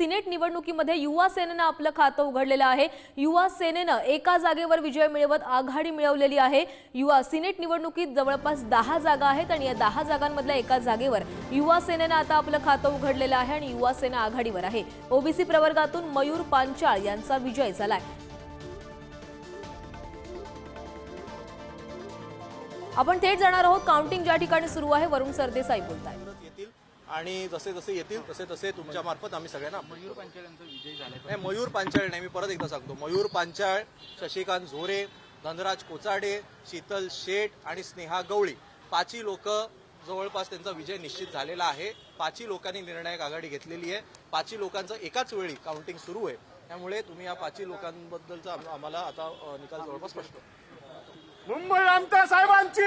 Senate निवडणुकीमध्ये युवा सेनेनं आपलं खातं उघडलेलं आहे. युवा सेनेनं एका जागेवर विजय मिळवत आघाडी मिळवलेली आहे. युवा सिनेट निवडणुकीत जवळपास दहा जागा आहेत आणि या दहा जागांमधल्या एका जागेवर युवा सेनेनं आता आपलं खातं उघडलेलं आहे आणि युवा सेना आघाडीवर आहे. ओबीसी प्रवर्गातून मयूर पांचाळ यांचा विजय झालाय. आपण थेट जाणार आहोत. काउंटिंग ज्या ठिकाणी सुरू आहे वरुण सरदेसाई बोलताय आणि जसे जसे येतील तसे तसे तुमच्या मार्फत आम्ही सगळ्यांना मयूर पंचाळ्यांचा विजय झाला नाही मयूर पांचाळ नाही मी परत एकदा सांगतो. मयूर पांचाळ शशिकांत झोरे धनराज कोचाडे शीतल शेठ आणि स्नेहा गवळी. पाची लोक जवळपास त्यांचा विजय निश्चित झालेला आहे. पाची लोकांनी निर्णायक आघाडी घेतलेली आहे. पाची लोकांचं एकाच वेळी काउंटिंग सुरू आहे. त्यामुळे तुम्ही या पाची लोकांबद्दलचा आम- आम्हाला आता निकाल जवळपास स्पष्ट. मुंबई आमच्या साहेबांची!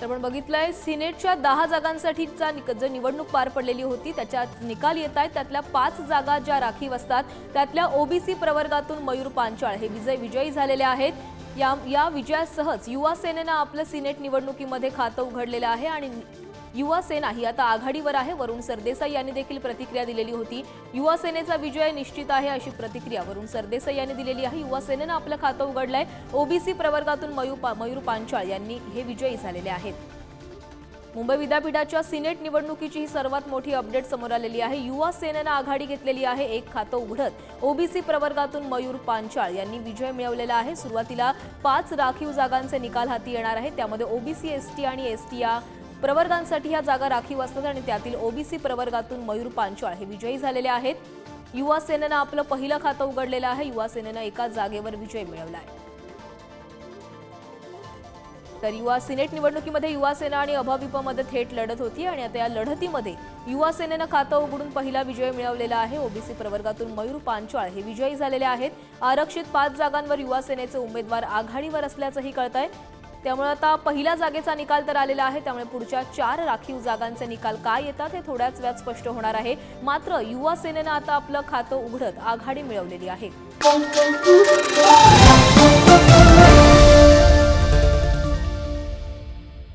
तर आपण बघितलंय सिनेटच्या दहा जागांसाठीचा निक- जो निवडणूक पार पडलेली होती त्याच्यात निकाल येत आहेत. त्यातल्या पाच जागा ज्या राखीव असतात त्यातल्या ओबीसी प्रवर्गातून मयूर पांचाळ हे विजय विजयी झालेले आहेत. या या विजयासहच युवा सेनेनं आपलं सिनेट निवडणुकीमध्ये खातं उघडलेलं आहे आणि युवा सेना ही आता आघाडीवर आहे. वरुण सरदेसाई यांनी देखील प्रतिक्रिया दिलेली होती. युवा सेनेचा विजय निश्चित आहे अशी प्रतिक्रिया वरुण सरदेसाई यांनी दिलेली आहे. युवा सेनेनं आपलं खातं उघडलंय. ओबीसी प्रवर्गातून मयूर पा- मयूर पांचाळ यांनी हे विजयी झालेले आहेत. मुंबई विद्यापीठाच्या सिनेट निवडणुकीची ही सर्वात मोठी अपडेट समोर आलेली आहे. युवा सेनेनं आघाडी घेतलेली आहे. एक खातं उघडत ओबीसी प्रवर्गातून मयूर पांचाळ यांनी विजय मिळवलेला आहे. सुरुवातीला पाच राखीव जागांचे निकाल हाती येणार आहेत त्यामध्ये ओबीसी एसटी आणि एसटी या प्रवर्गांसाठी ह्या जागा राखीव असतात आणि त्यातील ओबीसी प्रवर्गातून मयूर पांचाळ हे विजयी झालेले आहेत. युवा सेनेनं आपलं पहिलं खातं उघडलेलं आहे. युवा सेनेनं एका जागेवर विजय मिळवला आहे तर युवा सिनेट निवडणुकीमध्ये युवा सेना आणि अभाविपमध्ये थेट लढत होती आणि आता या लढतीमध्ये युवा सेनेनं खातं उघडून पहिला विजय मिळवलेला आहे. ओबीसी प्रवर्गातून मयूर पांचाळ हे विजयी झालेले आहेत. आरक्षित पाच जागांवर युवा सेनेचे उमेदवार आघाडीवर असल्याचंही कळत आहे त्यामुळे आता पहिल्या जागेचा निकाल तर आलेला आहे. त्यामुळे पुढच्या चार राखीव जागांचे निकाल काय येतात हे थोड्याच वेळात स्पष्ट होणार आहे. मात्र युवा सेनेनं आता आपलं खातं उघडत आघाडी मिळवलेली आहे.